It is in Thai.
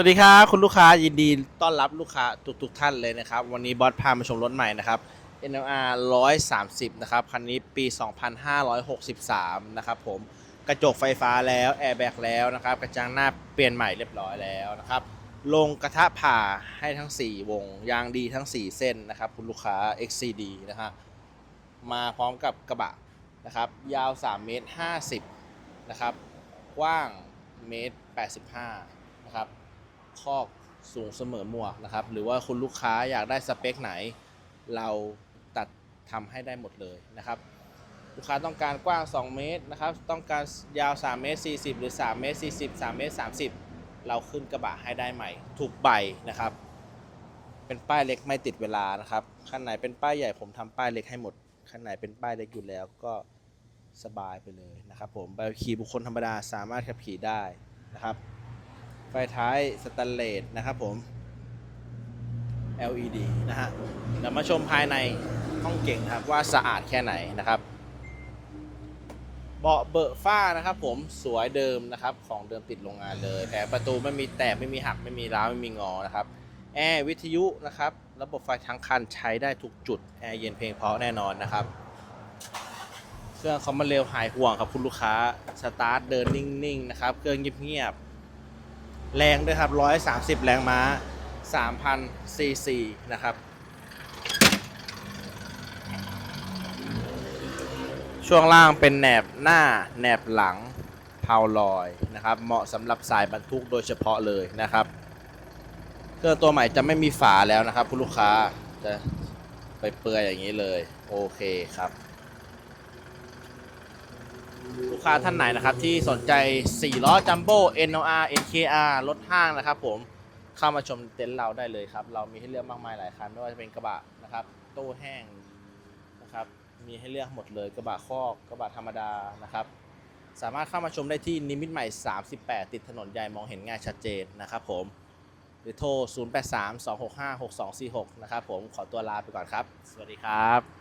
วัสดีครับคุณลูกค้ายินดีต้อนรับลูกค้าทุกทุกๆท่านเลยนะครับ วันนี้บอสพามาชมรถใหม่นะครับ NLR 130 นะครับ คันนี้ปี 2563 นะครับผมกระจกไฟฟ้าแล้วแอร์แบ็กแล้วนะครับ กระจังหน้าเปลี่ยนใหม่เรียบร้อยแล้วนะครับ ลงกระทะผ่าให้ทั้ง 4 วง ยางดีทั้ง 4 เส้นนะครับ คุณลูกค้า XCD นะฮะมาพร้อมกับกระบะนะครับ ยาว3เมตร50นะครับกว้างเมตร85นะครับ คอกสูงเสมอหมวกนะครับ หรือว่าคุณลูกค้าอยากได้สเปคไหน เราตัดทำให้ได้หมดเลยนะครับ ลูกค้าต้องการกว้าง 2 เมตรนะครับ ต้องการยาว 3 เมตร 40 หรือ 3 เมตร 40 3 เมตร 30 เราขึ้นกระบะให้ได้ใหม่ ถูกใบนะครับ เป็นป้ายเล็กไม่ติดเวลานะครับคันไหนเป็นป้ายใหญ่ผมทำป้ายเล็กให้หมดคันไหนเป็นป้ายเล็กอยู่แล้วก็สบายไปเลยนะครับผมใบขับขี่บุคคลธรรมดาสามารถขับขี่ได้นะครับ ไฟท้ายสแตนเลสนะครับผม LED นะฮะเดี๋ยวมาชมภายในห้องเก่งครับว่าสะอาดแค่ไหนนะครับเบาะเบอะฝ้านะครับ ผมสวยเดิมนะครับ ของเดิมติดโรงงานเลยแต่ประตูไม่มีแตกไม่มีหักไม่มีร้าวไม่มีงอนะครับแอร์วิทยุนะครับ ระบบไฟทั้งคันใช้ได้ทุกจุดแอร์เย็นเพลงเพราะแน่นอนนะครับเครื่องเขามาเร็วหายห่วงครับคุณลูกค้าสตาร์ทเดินนิ่งๆนะครับเครื่องเงียบๆ แรงด้วยครับ 130 แรงม้า 3,000 ซีซีนะครับ ช่วงล่างเป็นแหนบหน้าแหนบหลังเพาลอยนะครับ เหมาะสำหรับสายบรรทุกโดยเฉพาะเลยนะครับเครื่องตัวใหม่จะไม่มีฝาแล้วนะครับ คุณลูกค้าจะไปเปื่อยอย่างนี้เลย โอเคครับ ลูกค้าท่านไหนนะครับที่สนใจ 4 ล้อจัมโบ้ NOR NKR รถห้างนะครับผมเข้ามาชมเต็นท์เราได้เลยครับ เรามีให้เลือกมากมายหลายคันไม่ว่าจะเป็นกระบะนะครับตู้แห้งนะครับมีให้เลือกหมดเลยกระบะคอกกระบะธรรมดานะครับ สามารถเข้ามาชมได้ที่นิมิตใหม่ 38 ติดถนนใหญ่มองเห็นง่ายชัดเจนนะครับผมหรือโทร 0832656246 นะครับผมขอตัวลาไปก่อนครับ สวัสดีครับ